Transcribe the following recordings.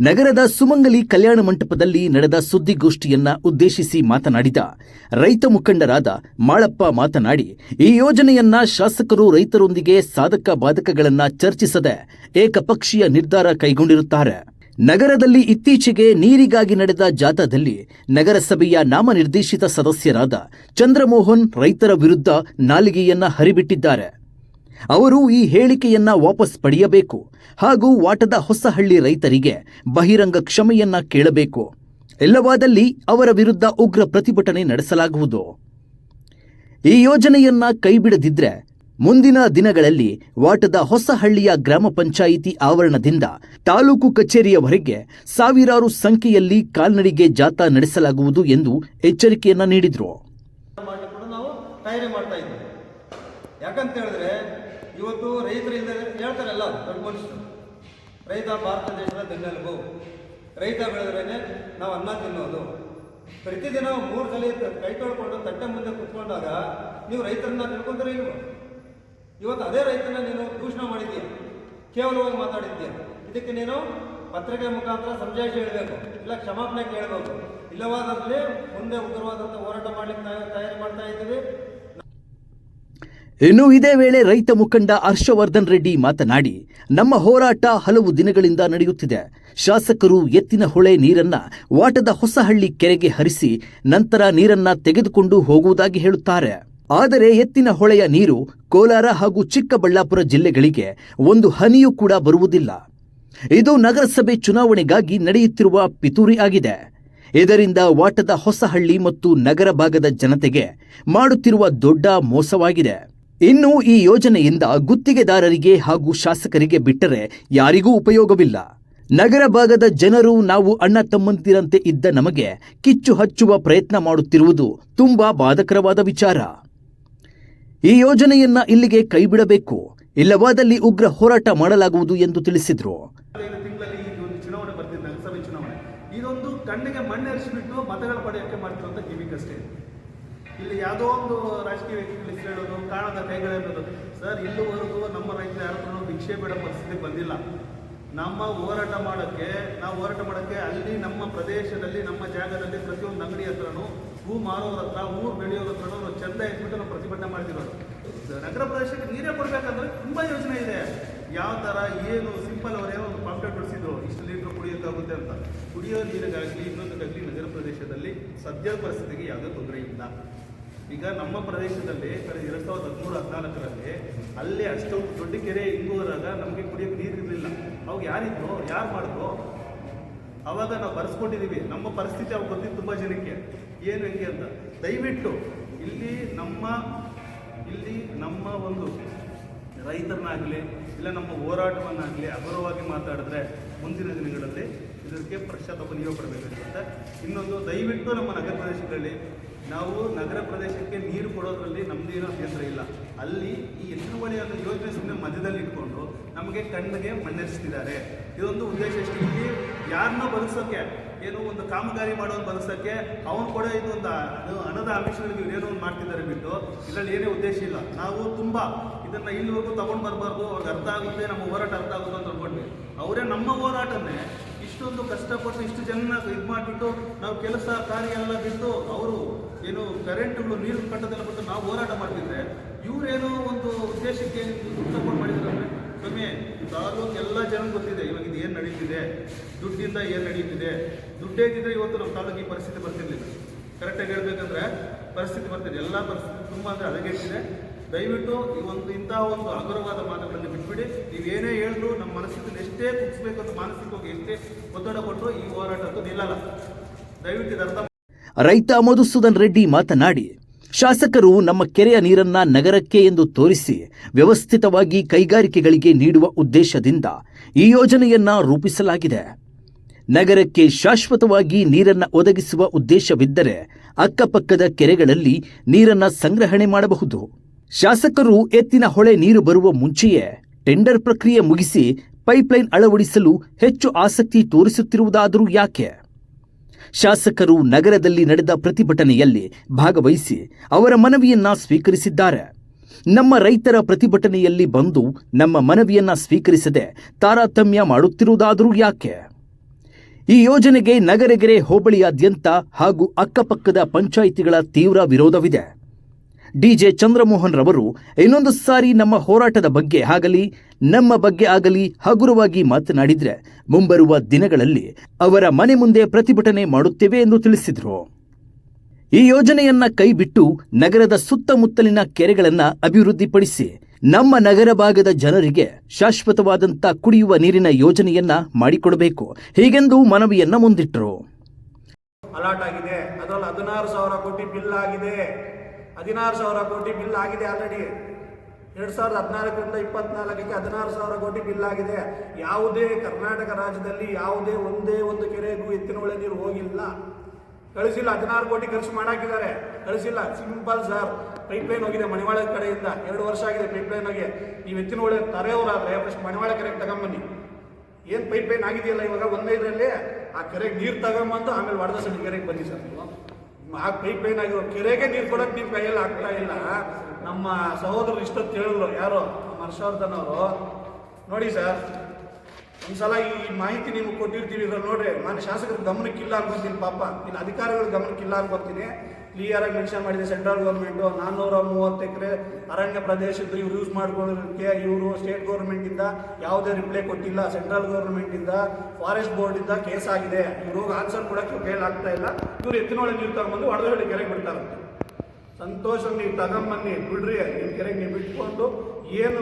ನಗರದ ಸುಮಂಗಲಿ ಕಲ್ಯಾಣ ಮಂಟಪದಲ್ಲಿ ನಡೆದ ಸುದ್ದಿಗೋಷ್ಠಿಯನ್ನ ಉದ್ದೇಶಿಸಿ ಮಾತನಾಡಿದ ರೈತ ಮುಖಂಡರಾದ ಮಾಳಪ್ಪ ಮಾತನಾಡಿ, ಈ ಯೋಜನೆಯನ್ನ ಶಾಸಕರು ರೈತರೊಂದಿಗೆ ಸಾಧಕ ಬಾಧಕಗಳನ್ನ ಚರ್ಚಿಸದೆ ಏಕಪಕ್ಷೀಯ ನಿರ್ಧಾರ ಕೈಗೊಂಡಿರುತ್ತಾರೆ. ನಗರದಲ್ಲಿ ಇತ್ತೀಚೆಗೆ ನೀರಿಗಾಗಿ ನಡೆದ ಜಾಥಾದಲ್ಲಿ ನಗರಸಭೆಯ ನಾಮನಿರ್ದೇಶಿತ ಸದಸ್ಯರಾದ ಚಂದ್ರಮೋಹನ್ ರೈತರ ವಿರುದ್ಧ ನಾಲಿಗೆಯನ್ನ ಹರಿಬಿಟ್ಟಿದ್ದಾರೆ. ಅವರು ಈ ಹೇಳಿಕೆಯನ್ನ ವಾಪಸ್ ಪಡೆಯಬೇಕು ಹಾಗೂ ವಾಟದ ಹೊಸಹಳ್ಳಿ ರೈತರಿಗೆ ಬಹಿರಂಗ ಕ್ಷಮೆಯನ್ನ ಕೇಳಬೇಕು. ಇಲ್ಲವಾದಲ್ಲಿ ಅವರ ವಿರುದ್ಧ ಉಗ್ರ ಪ್ರತಿಭಟನೆ ನಡೆಸಲಾಗುವುದು. ಈ ಯೋಜನೆಯನ್ನ ಕೈಬಿಡದಿದ್ರೆ ಮುಂದಿನ ದಿನಗಳಲ್ಲಿ ವಾಟದ ಹೊಸಹಳ್ಳಿಯ ಗ್ರಾಮ ಪಂಚಾಯಿತಿ ಆವರಣದಿಂದ ತಾಲೂಕು ಕಚೇರಿಯವರೆಗೆ ಸಾವಿರಾರು ಸಂಖ್ಯೆಯಲ್ಲಿ ಕಾಲ್ನಡಿಗೆ ಜಾಥಾ ನಡೆಸಲಾಗುವುದು ಎಂದು ಎಚ್ಚರಿಕೆಯನ್ನ ನೀಡಿದರು. ಯಾಕಂತ ಹೇಳಿದ್ರೆ ಇವತ್ತು ರೈತರು ಇಲ್ಲದೆ ಹೇಳ್ತಾರಲ್ಲ, ದೊಡ್ಡ ಮನುಷ್ಯರು. ರೈತ ಭಾರತ ದೇಶದ ಬೆನ್ನೆಲುಬು. ರೈತ ಬೆಳೆದ್ರೇನೆ ನಾವು ಅನ್ನ ತಿನ್ನೋದು. ಪ್ರತಿದಿನ ಮೂರು ಸಲ ಕೈ ತೊಳ್ಕೊಂಡು ತಟ್ಟೆ ಮುಂದೆ ಕುತ್ಕೊಂಡಾಗ ನೀವು ರೈತರನ್ನ ತಿಳ್ಕೊಂತಾರೆ ಇಲ್ವೋ? ಇವತ್ತು ಅದೇ ರೈತನ ನೀನು ದೂಷಣ ಮಾಡಿದ್ದೀಯ. ಕೇವಲವಾಗಿ ಮಾತಾಡಿದ್ದೀಯ. ಇದಕ್ಕೆ ನೀನು ಪತ್ರಿಕೆ ಮುಖಾಂತರ ಸಂಜಾಯಿಸಿ ಹೇಳಬೇಕು. ಇಲ್ಲ ಕ್ಷಮಾಪಣೆ ಕೇಳಬೇಕು. ಇಲ್ಲವಾದಲ್ಲಿ ಮುಂದೆ ಉಗ್ರವಾದಂಥ ಹೋರಾಟ ಮಾಡ್ಲಿಕ್ಕೆ ತಯಾರಿ ಮಾಡ್ತಾ ಇದ್ದೀವಿ ಇನ್ನು ಇದೇ ವೇಳೆ ರೈತ ಮುಖಂಡ ಹರ್ಷವರ್ಧನ್ ರೆಡ್ಡಿ ಮಾತನಾಡಿ, ನಮ್ಮ ಹೋರಾಟ ಹಲವು ದಿನಗಳಿಂದ ನಡೆಯುತ್ತಿದೆ. ಶಾಸಕರು ಎತ್ತಿನ ಹೊಳೆ ನೀರನ್ನ ವಾಟದ ಹೊಸಹಳ್ಳಿ ಕೆರೆಗೆ ಹರಿಸಿ ನಂತರ ನೀರನ್ನ ತೆಗೆದುಕೊಂಡು ಹೋಗುವುದಾಗಿ ಹೇಳುತ್ತಾರೆ. ಆದರೆ ಎತ್ತಿನ ಹೊಳೆಯ ನೀರು ಕೋಲಾರ ಹಾಗೂ ಚಿಕ್ಕಬಳ್ಳಾಪುರ ಜಿಲ್ಲೆಗಳಿಗೆ ಒಂದು ಹನಿಯೂ ಕೂಡ ಬರುವುದಿಲ್ಲ. ಇದು ನಗರಸಭೆ ಚುನಾವಣೆಗಾಗಿ ನಡೆಯುತ್ತಿರುವ ಪಿತೂರಿ ಆಗಿದೆ. ಇದರಿಂದ ವಾಟದ ಹೊಸಹಳ್ಳಿ ಮತ್ತು ನಗರ ಭಾಗದ ಜನತೆಗೆ ಮಾಡುತ್ತಿರುವ ದೊಡ್ಡ ಮೋಸವಾಗಿದೆ. ಇನ್ನು ಈ ಯೋಜನೆಯಿಂದ ಗುತ್ತಿಗೆದಾರರಿಗೆ ಹಾಗೂ ಶಾಸಕರಿಗೆ ಬಿಟ್ಟರೆ ಯಾರಿಗೂ ಉಪಯೋಗವಿಲ್ಲ. ನಗರ ಭಾಗದ ಜನರು ನಾವು ಅಣ್ಣ ತಮ್ಮಂತಿರಂತೆ ಇದ್ದ ನಮಗೆ ಕಿಚ್ಚು ಹಚ್ಚುವ ಪ್ರಯತ್ನ ಮಾಡುತ್ತಿರುವುದು ತುಂಬಾ ಬಾಧಕರವಾದ ವಿಚಾರ. ಈ ಯೋಜನೆಯನ್ನ ಇಲ್ಲಿಗೆ ಕೈಬಿಡಬೇಕು. ಇಲ್ಲವಾದಲ್ಲಿ ಉಗ್ರ ಹೋರಾಟ ಮಾಡಲಾಗುವುದು ಎಂದು ತಿಳಿಸಿದರು. ಇಲ್ಲಿ ಯಾವುದೋ ಒಂದು ರಾಜಕೀಯ ವ್ಯಕ್ತಿಗಳು ಹೇಳೋದು, ಕಾಣದ ಕೈಗಳೆನ್ನೋದು ಸರ್, ಇಲ್ಲಿವರೆಗೂ ನಮ್ಮ ರೈತರು ಯಾರು ಭಿಕ್ಷೆ ಬೇಡ ಪರಿಸ್ಥಿತಿ ಬಂದಿಲ್ಲ. ನಮ್ಮ ಹೋರಾಟ ಮಾಡೋಕ್ಕೆ, ನಾವು ಹೋರಾಟ ಮಾಡೋಕ್ಕೆ ಅಲ್ಲಿ ನಮ್ಮ ಪ್ರದೇಶದಲ್ಲಿ, ನಮ್ಮ ಜಾಗದಲ್ಲಿ ಪ್ರತಿಯೊಂದು ಅಂಗಡಿ ಹತ್ರನೂ ಹೂ ಮಾರೋರ ಹತ್ರ, ಹೂ ಬೆಳೆಯೋರ ಹತ್ರನೂ ಚಂದ ಇಟ್ಬಿಟ್ಟು ನಾವು ಪ್ರತಿಭಟನೆ ಮಾಡ್ತಿರೋದು. ನಗರ ಪ್ರದೇಶಕ್ಕೆ ನೀರೇ ಕೊಡಬೇಕಂದ್ರೆ ತುಂಬ ಯೋಜನೆ ಇದೆ. ಯಾವ ಥರ, ಏನು ಸಿಂಪಲ್ ಅವರೇ ಒಂದು ಪಾಂಪ್ಲೆಟ್ ಬಿಡಿಸಿದ್ರು ಇಷ್ಟು ಲೀಟ್ರ್ ಕುಡಿಯೋಕ್ಕಾಗುತ್ತೆ ಅಂತ. ಕುಡಿಯೋ ನೀರಿಗಾಗಲಿ ಇನ್ನೊಂದಕ್ಕಾಗಲಿ ನಗರ ಪ್ರದೇಶದಲ್ಲಿ ಸದ್ಯ ಪರಿಸ್ಥಿತಿಗೆ ಯಾವುದೇ ತೊಂದರೆ ಇಲ್ಲ. ಈಗ ನಮ್ಮ ಪ್ರದೇಶದಲ್ಲಿ ಕಳೆದ ಎರಡು ಸಾವಿರದ ಹದಿಮೂರು, ಹದಿನಾಲ್ಕರಲ್ಲಿ ಅಲ್ಲಿ ಅಷ್ಟೊಂದು ದೊಡ್ಡ ಕೆರೆ ಹೋದಾಗ ನಮಗೆ ಕುಡಿಯೋಕೆ ನೀರು ಇರಲಿಲ್ಲ. ಅವಾಗ ಯಾರಿದ್ರು ಯಾರು ಮಾಡಿದ್ರು? ಅವಾಗ ನಾವು ಬರೆಸ್ಕೊಂಡಿದ್ದೀವಿ ನಮ್ಮ ಪರಿಸ್ಥಿತಿ ಅವಾಗ ಗೊತ್ತಿತ್ತು ತುಂಬ ಜನಕ್ಕೆ. ಏನು ಹೆಂಗೆ ಅಂತ. ದಯವಿಟ್ಟು ಇಲ್ಲಿ ನಮ್ಮ ಇಲ್ಲಿ ನಮ್ಮ ಒಂದು ರೈತರನ್ನಾಗಲಿ ಇಲ್ಲ ನಮ್ಮ ಹೋರಾಟವನ್ನಾಗಲಿ ಅಗರವಾಗಿ ಮಾತಾಡಿದ್ರೆ ಮುಂದಿನ ದಿನಗಳಲ್ಲಿ ಇದಕ್ಕೆ ಪಶ್ಚಾತ್ತಾಪ ನೀವೇ ಪಡಬೇಕಾಗುತ್ತೆ ಇನ್ನೊಂದು, ದಯವಿಟ್ಟು ನಮ್ಮ ನಗರ ಪ್ರದೇಶಗಳಲ್ಲಿ, ನಾವು ನಗರ ಪ್ರದೇಶಕ್ಕೆ ನೀರು ಕೊಡೋದ್ರಲ್ಲಿ ನಮ್ಮದೇನೋ ಅಭ್ಯಂತರ ಇಲ್ಲ. ಅಲ್ಲಿ ಈ ಎತ್ತಿನಹೊಳೆ ಅನ್ನೋ ಯೋಜನೆ ಸುಮ್ಮನೆ ಮಧ್ಯದಲ್ಲಿ ಇಟ್ಕೊಂಡು ನಮಗೆ ಕಣ್ಣಿಗೆ ಮಣ್ಣೆರಿಸ್ತಿದ್ದಾರೆ. ಇದೊಂದು ಉದ್ದೇಶ ಇಲ್ಲಿ ಯಾರನ್ನೋ ಬದುಕ್ಸೋಕ್ಕೆ ಏನೋ ಒಂದು ಕಾಮಗಾರಿ ಮಾಡೋನು ಬದಲಿಸೋಕ್ಕೆ ಅವನು ಕೂಡ ಇದೊಂದು ಅದು ಹಣದ ಆಮಿಷಗಳಿಗೆ ಏನೋ ಒಂದು ಮಾಡ್ತಿದ್ದಾರೆ ಬಿಟ್ಟು, ಇದರಲ್ಲಿ ಏನೇ ಉದ್ದೇಶ ಇಲ್ಲ. ನಾವು ತುಂಬ ಇದನ್ನ ಇಲ್ಲಿವರೆಗೂ ತಗೊಂಡು ಬರಬಾರ್ದು ಅವ್ರಿಗೆ ಅರ್ಥ ಆಗುತ್ತೆ, ನಮ್ಮ ಹೋರಾಟ ಅರ್ಥ ಆಗುತ್ತೆ ಅಂತ ಅನ್ಕೊಂಡ್ವಿ. ಅವರೇ ನಮ್ಮ ಹೋರಾಟನೇ ಇಷ್ಟೊಂದು ಕಷ್ಟಪಟ್ಟು ಇಷ್ಟು ಜನ ಇದು ಮಾಡಿಬಿಟ್ಟು ನಾವು ಕೆಲಸ ಕಾರ್ಯ ಎಲ್ಲ ಬಿಟ್ಟು ಅವರು ಏನು ಕರೆಂಟ್ಗಳು ನೀರು ಕಟ್ಟದೆಲ್ಲ ಬಿಟ್ಟು ನಾವು ಹೋರಾಟ ಮಾಡ್ತಿದ್ರೆ ಇವರೇನೋ ಒಂದು ಉದ್ದೇಶಕ್ಕೆ ಸಪೋರ್ಟ್ ಮಾಡಿದ್ರೆ ಕಮ್ಮಿ ತಾಲೂಕು ಎಲ್ಲ ಜನ ಗೊತ್ತಿದೆ, ಇವಾಗ ಇದು ಏನು ನಡೀತಿದೆ, ದುಡ್ಡಿಂದ ಏನು ನಡೀತಿದೆ. ದುಡ್ಡೇ ಇದ್ದಿದ್ರೆ ಇವತ್ತು ನಮ್ಮ ತಾಲೂಕು ಈ ಪರಿಸ್ಥಿತಿ ಬರ್ತಿರ್ಲಿಲ್ಲ. ಕರೆಕ್ಟಾಗಿ ಹೇಳ್ಬೇಕಂದ್ರೆ ಪರಿಸ್ಥಿತಿ ಬರ್ತಿದೆ. ಎಲ್ಲ ಪರಿಸ್ಥಿತಿ ತುಂಬ ಅಂದರೆ ಹದಗೆಟ್ಟಿದೆ. ದಯವಿಟ್ಟು ಈ ಒಂದು ಇಂಥ ಒಂದು ಹಗುರವಾದ ಮಾತುಗಳನ್ನು ಬಿಟ್ಬಿಡಿ. ಏನೇ ಹೇಳಿದ್ರು ನಮ್ಮ ಮನಸ್ಸಿನಲ್ಲಿ ಎಷ್ಟೇ ಕುಗ್ಸ್ಬೇಕು ಅಂತ ಮಾನಸಿಕವಾಗಿ ಎಷ್ಟೇ ಒತ್ತಡ ಕೊಟ್ಟರು ಈ ಹೋರಾಟ ನಿಲ್ಲಲ್ಲ. ದಯವಿಟ್ಟು ಇದರ್ಥ ರೈತ ಮಧುಸೂದನ್ ರೆಡ್ಡಿ ಮಾತನಾಡಿ, ಶಾಸಕರು ನಮ್ಮ ಕೆರೆಯ ನೀರನ್ನ ನಗರಕ್ಕೆ ಎಂದು ತೋರಿಸಿ ವ್ಯವಸ್ಥಿತವಾಗಿ ಕೈಗಾರಿಕೆಗಳಿಗೆ ನೀಡುವ ಉದ್ದೇಶದಿಂದ ಈ ಯೋಜನೆಯನ್ನ ರೂಪಿಸಲಾಗಿದೆ. ನಗರಕ್ಕೆ ಶಾಶ್ವತವಾಗಿ ನೀರನ್ನ ಒದಗಿಸುವ ಉದ್ದೇಶವಿದ್ದರೆ ಅಕ್ಕಪಕ್ಕದ ಕೆರೆಗಳಲ್ಲಿ ನೀರನ್ನ ಸಂಗ್ರಹಣೆ ಮಾಡಬಹುದು. ಶಾಸಕರು ಎತ್ತಿನ ಹೊಳೆ ನೀರು ಬರುವ ಮುಂಚೆಯೇ ಟೆಂಡರ್ ಪ್ರಕ್ರಿಯೆ ಮುಗಿಸಿ ಪೈಪ್ಲೈನ್ ಅಳವಡಿಸಲು ಹೆಚ್ಚು ಆಸಕ್ತಿ ತೋರಿಸುತ್ತಿರುವುದಾದರೂ ಯಾಕೆ? ಶಾಸಕರು ನಗರದಲ್ಲಿ ನಡೆದ ಪ್ರತಿಭಟನೆಯಲ್ಲಿ ಭಾಗವಹಿಸಿ ಅವರ ಮನವಿಯನ್ನ ಸ್ವೀಕರಿಸಿದ್ದಾರೆ. ನಮ್ಮ ರೈತರ ಪ್ರತಿಭಟನೆಯಲ್ಲಿ ಬಂದು ನಮ್ಮ ಮನವಿಯನ್ನ ಸ್ವೀಕರಿಸದೆ ತಾರತಮ್ಯ ಮಾಡುತ್ತಿರುವುದಾದರೂ ಯಾಕೆ? ಈ ಯೋಜನೆಗೆ ನಗರಗೆರೆ ಹೋಬಳಿಯಾದ್ಯಂತ ಹಾಗೂ ಅಕ್ಕಪಕ್ಕದ ಪಂಚಾಯಿತಿಗಳ ತೀವ್ರ ವಿರೋಧವಿದೆ. ಡಿಜೆ ಚಂದ್ರಮೋಹನ್ ರವರು ಇನ್ನೊಂದು ಸಾರಿ ನಮ್ಮ ಹೋರಾಟದ ಬಗ್ಗೆ ಆಗಲಿ, ನಮ್ಮ ಬಗ್ಗೆ ಆಗಲಿ ಹಗುರವಾಗಿ ಮಾತನಾಡಿದ್ರೆ ಮುಂಬರುವ ದಿನಗಳಲ್ಲಿ ಅವರ ಮನೆ ಮುಂದೆ ಪ್ರತಿಭಟನೆ ಮಾಡುತ್ತೇವೆ ಎಂದು ತಿಳಿಸಿದರು. ಈ ಯೋಜನೆಯನ್ನ ಕೈಬಿಟ್ಟು ನಗರದ ಸುತ್ತಮುತ್ತಲಿನ ಕೆರೆಗಳನ್ನು ಅಭಿವೃದ್ಧಿಪಡಿಸಿ ನಮ್ಮ ನಗರ ಭಾಗದ ಜನರಿಗೆ ಶಾಶ್ವತವಾದಂಥ ಕುಡಿಯುವ ನೀರಿನ ಯೋಜನೆಯನ್ನ ಮಾಡಿಕೊಡಬೇಕು. ಹೀಗೆಂದು ಮನವಿಯನ್ನ ಮುಂದಿಟ್ಟರು ಅಲಾಟ್ ಆಗಿದೆ. ಅದರಲ್ಲಿ ಹದಿನಾರು ಸಾವಿರ ಕೋಟಿ ಬಿಲ್ ಆಗಿದೆ. ಹದಿನಾರು ಸಾವಿರ ಕೋಟಿ ಬಿಲ್ ಆಗಿದೆ ಆಲ್ರೆಡಿ. ಎರಡು ಸಾವಿರದ ಹದಿನಾಲ್ಕರಿಂದ ಇಪ್ಪತ್ನಾಲ್ಕಕ್ಕೆ ಹದಿನಾರು ಸಾವಿರ ಕೋಟಿ ಬಿಲ್ ಆಗಿದೆ. ಯಾವುದೇ ಕರ್ನಾಟಕ ರಾಜ್ಯದಲ್ಲಿ ಯಾವುದೇ ಒಂದೇ ಒಂದು ಕೆರೆಗೂ ಎತ್ತಿನ ಒಳಗೆ ನೀರು ಹೋಗಿಲ್ಲ. ಕಳಿಸಿಲ್ಲ, ಹದಿನಾರು ಕೋಟಿ ಖರ್ಚು ಮಾಡಾಕಿದ್ದಾರೆ. ಕಳಿಸಿಲ್ಲ, ಸಿಂಪಲ್ ಸರ್. ಪೈಪ್ ಲೈನ್ ಹೋಗಿದೆ ಮಣಿವಾಳ ಕಡೆಯಿಂದ. ಎರಡು ವರ್ಷ ಆಗಿದೆ ಪೈಪ್ ಲೈನ್ ಹೋಗಿ ನೀವು ಎತ್ತಿನ ಒಳ್ಳೆ ತರೆಯವರಾದ್ರೆ ಫಸ್ಟ್ ಮಣಿವಾಳ ಕೆರೆಗೆ ತಗೊಂಬನ್ನಿ. ಏನು ಪೈಪ್ ಲೈನ್ ಆಗಿದೆಯಲ್ಲ ಇವಾಗ ಒಂದೈದರಲ್ಲಿ? ಆ ಕೆರೆಗೆ ನೀರು ತಗೊಂಬಂದು ಆಮೇಲೆ ವಡದಸಳ್ಳಿ ಕೆರೆಗೆ ಬನ್ನಿ ಸರ್ ಆ ಪೈಪ್ ಲೈನ್ ಆಗಿರೋ ಕೆರೆಗೆ ನೀರು ಕೊಡೋಕೆ ನಿಮ್ಮ ಕೈಯಲ್ಲಿ ಆಗ್ತಾ ಇಲ್ಲ. ನಮ್ಮ ಸಹೋದರರು ಇಷ್ಟೊತ್ತು ಹೇಳಿದ್ರು ಯಾರು ಹರ್ಷವರ್ಧನ್ ಅವರು. ನೋಡಿ ಸರ್ ಒಂದ್ಸಲ ಈ ಮಾಹಿತಿ ನಿಮ್ಗೆ ಕೊಟ್ಟಿರ್ತೀವಿ ಇದ್ರಲ್ಲಿ ನೋಡ್ರಿ ನಾನು ಶಾಸಕರ ಗಮನಕ್ಕಿಲ್ಲ ಅನ್ಕೊಂತೀನಿ ಪಾಪ. ಇನ್ನು ಅಧಿಕಾರಿಗಳ ಗಮನಕ್ಕಿಲ್ಲ ಅನ್ಕೊಂತೀನಿ. ಕ್ಲಿಯರ್ ಆಗಿ ಮೆನ್ಷನ್ ಮಾಡಿದೆ ಸೆಂಟ್ರಲ್ ಗೌರ್ಮೆಂಟು ನಾನ್ನೂರ ಮೂವತ್ತು ಎಕರೆ ಅರಣ್ಯ ಪ್ರದೇಶದ್ದು ಇವ್ರು ಯೂಸ್ ಮಾಡ್ಕೊಳ್ಳೋದಕ್ಕೆ ಇವರು ಸ್ಟೇಟ್ ಗೌರ್ಮೆಂಟಿಂದ ಯಾವುದೇ ರಿಪ್ಲೈ ಕೊಟ್ಟಿಲ್ಲ. ಸೆಂಟ್ರಲ್ ಗೌರ್ಮೆಂಟಿಂದ ಫಾರೆಸ್ಟ್ ಬೋರ್ಡಿಂದ ಕೇಸ್ ಆಗಿದೆ. ಇವ್ರಿಗೆ ಆನ್ಸರ್ ಕೊಡೋಕ್ಕೆ ಫೇಲ್ ಆಗ್ತಾ ಇಲ್ಲ. ಇವ್ರು ಎತ್ತಿನೊಳಗೆ ನೀರು ತಗೊಂಬಂದು ಒಡೆದೊಳಗೆ ಕೆರೆಗೆ ಬಿಡ್ತಾರಂತೆ. ಸಂತೋಷ ನೀವು ತಗೊಂಬನ್ನಿ, ಬಿಡ್ರಿ ನಿಮ್ಮ ಕೆರೆಗೆ ನೀವು ಬಿಟ್ಕೊಂಡು ಏನು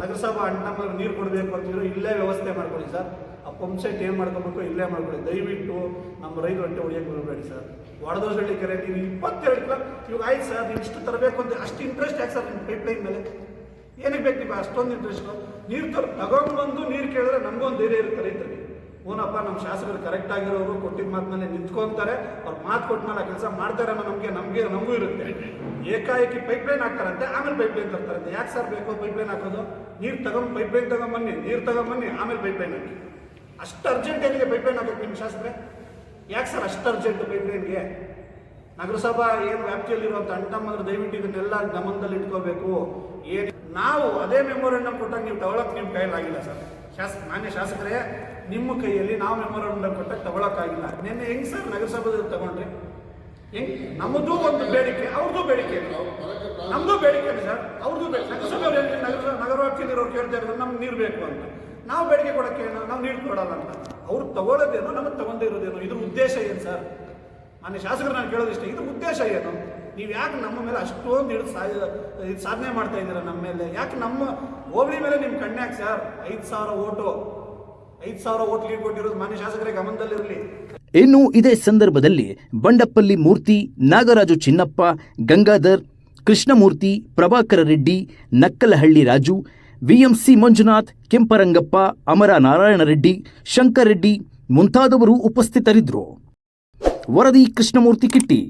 ನಗರಸಭಾ ಅಣ್ಣ ನೀರು ಕೊಡಬೇಕು ಅಂತಿದ್ರು ಇಲ್ಲೇ ವ್ಯವಸ್ಥೆ ಮಾಡ್ಕೊಳ್ಳಿ ಸರ್. ಆ ಪಂಪ್ ಸೆಟ್ ಏನು ಮಾಡ್ಕೊಬೇಕು ಇಲ್ಲೇ ಮಾಡ್ಕೊಳ್ಳಿ. ದಯವಿಟ್ಟು ನಮ್ಮ ರೈಲು ಹೊಟ್ಟೆ ಹೊಡಿಯೋಕೆ ಬರಬೇಡಿ ಸರ್. ವಡದೋಸಳ್ಳಿ ಕೆರೆ ನೀವು ಇಪ್ಪತ್ತೆರಡು ಕಿಲೋ ಇವಾಗ ಆಯ್ತು ಸರ್, ನೀವು ಇಷ್ಟು ತರಬೇಕು ಅಂತ ಅಷ್ಟು ಇಂಟ್ರೆಸ್ಟ್ ಯಾಕೆ ಸರ್ ನಿಮ್ಮ ಪೈಪ್ ಲೈನ್ ಮೇಲೆ? ಏನಕ್ಕೆ ಬೇಕು ನೀವು ಅಷ್ಟೊಂದು ಇಂಟ್ರೆಸ್ಟ್ ನೀರು ತರ ತಗೊಂಡ್ಬಂದು ನೀರು ಕೇಳಿದ್ರೆ ನಮಗೊಂದು ಧೈರ್ಯ ಇರುತ್ತೆ ರೈತರಿಗೆ ಹೂನಪ್ಪ ನಮ್ಮ ಶಾಸಕರು ಕರೆಕ್ಟ್ ಆಗಿರೋರು ಕೊಟ್ಟಿದ್ದ ಮಾತಿನಲ್ಲಿ ನಿಂತ್ಕೊಂತಾರೆ. ಅವ್ರು ಮಾತು ಕೊಟ್ಟ ಮೇಲೆ ಕೆಲಸ ಮಾಡ್ತಾರೆ ಅನ್ನೋ ನಮಗೆ ನಮಗೆ ನಮಗೂ ಇರುತ್ತೆ. ಏಕಾಏಕಿ ಪೈಪ್ ಲೈನ್ ಹಾಕ್ತಾರಂತೆ, ಆಮೇಲೆ ಪೈಪ್ ಲೈನ್ ತರ್ತಾರಂತೆ. ಯಾಕೆ ಸರ್ ಬೇಕು ಪೈಪ್ ಲೈನ್ ಹಾಕೋದು? ನೀರು ತಗೊಂಡು ಪೈಪ್ ಲೈನ್ ತಗೊಂಬನ್ನಿ ನೀರು ತಗೊಂಬನ್ನಿ ಆಮೇಲೆ ಪೈಪ್ ಲೈನ್ ಹಾಕಿ. ಅಷ್ಟು ಅರ್ಜೆಂಟ್ ಪೈಪ್ ಲೈನ್ ಹಾಕಬೇಕು ನಿಮ್ಮ ಶಾಸಕರೇ? ಯಾಕೆ ಸರ್ ಅಷ್ಟು ಅರ್ಜೆಂಟ್ ಪೈಪ್ ಲೈನ್ಗೆ ನಗರಸಭಾ ಏನು ವ್ಯಾಪ್ತಿಯಲ್ಲಿರುವಂಥ ಅಂಟಮ್ಮಂದ್ರೆ ದಯವಿಟ್ಟು ಇದನ್ನೆಲ್ಲ ಗಮನದಲ್ಲಿ ಇಟ್ಕೋಬೇಕು ಏನು ನಾವು ಅದೇ ಮೆಮೊರಂಡಮ್ ಕೊಟ್ಟಾಗ ನೀವು ತಗೊಳಕ್ಕೆ ನಿಮ್ಮ ಕೈಲಾಗಿಲ್ಲ ಸರ್ ಶಾಸ, ಮಾನ್ಯ ಶಾಸಕರೇ, ನಿಮ್ಮ ಕೈಯಲ್ಲಿ ನಾವು ಮೆಮೊರಾಂಡಮ್ ಕೊಟ್ಟಾಗ ತಗೊಳಕ್ಕಾಗಿಲ್ಲ. ನಿನ್ನೆ ಹೆಂಗ್ ಸರ್ ನಗರಸಭೆದಲ್ಲಿ ತಗೊಂಡ್ರಿ? ಹೆಂಗ್? ನಮ್ಮದು ಒಂದು ಬೇಡಿಕೆ ಅವ್ರದ್ದು ಬೇಡಿಕೆ. ನಮ್ಮದು ಬೇಡಿಕೆ ಸರ್? ಅವ್ರದ್ದು ನಗರಸಭೆ ನಗರ ನಗರ ವ್ಯಾಪ್ತಿಯಲ್ಲಿರೋರು ಕೇಳ್ತಾ ಇರೋದು ನಮ್ಗೆ ನೀರು ಬೇಕು ಅಂತ. ನಾವು ಬೇಡಿಕೆ ಕೊಡೋಕ್ಕೆ ಏನು? ನಾವು ನೀರು ಕೊಡಲ್ಲ ಅಂತ. ಅವ್ರು ತಗೊಳ್ಳೋದೇನೋ? ನಮಗೆ ತಗೊಂಡೇ ಇರೋದೇನೋ? ಇದ್ರ ಉದ್ದೇಶ ಏನು ಸರ್? ಮಾನ್ಯ ಶಾಸಕರು ನಾನು ಕೇಳೋದು ಇಷ್ಟ ಇದ್ರ ಉದ್ದೇಶ ಏನು? ನೀವು ಯಾಕೆ ನಮ್ಮ ಮೇಲೆ ಅಷ್ಟೊಂದು ಹಿಡಿದು ಇದು ಸಾಧನೆ ಮಾಡ್ತಾ ಇದ್ದೀರಾ ನಮ್ಮ ಮೇಲೆ? ಯಾಕೆ ನಮ್ಮ ಹೋಬಳಿ ಮೇಲೆ ನಿಮ್ಮ ಕಣ್ಣಾಕ್ ಸರ್? ಐದು ಸಾವಿರ ಓಟು. ಐದು ಸಾವಿರ ಓಟ್ ಲೀಡ್ ಕೊಟ್ಟಿರೋದು ಮಾನ್ಯ ಶಾಸಕರೇ ಗಮನದಲ್ಲಿರಲಿ. ಇನ್ನು ಇದೇ ಸಂದರ್ಭದಲ್ಲಿ ಬಂಡಪ್ಪಲ್ಲಿ ಮೂರ್ತಿ, ನಾಗರಾಜು ಚಿನ್ನಪ್ಪ, ಗಂಗಾಧರ್, ಕೃಷ್ಣಮೂರ್ತಿ, ಪ್ರಭಾಕರ ರೆಡ್ಡಿ, ನಕ್ಕಲಹಳ್ಳಿ ರಾಜು, ವಿಎಂಸಿ ಮಂಜುನಾಥ್, ಕೆಂಪರಂಗಪ್ಪ, ಅಮರ ನಾರಾಯಣ ರೆಡ್ಡಿ, ಶಂಕರ ರೆಡ್ಡಿ ಮುಂತಾದವರು ಉಪಸ್ಥಿತರಿದ್ದರು ವರದಿ ಕೃಷ್ಣಮೂರ್ತಿ ಕಿಟ್ಟಿ.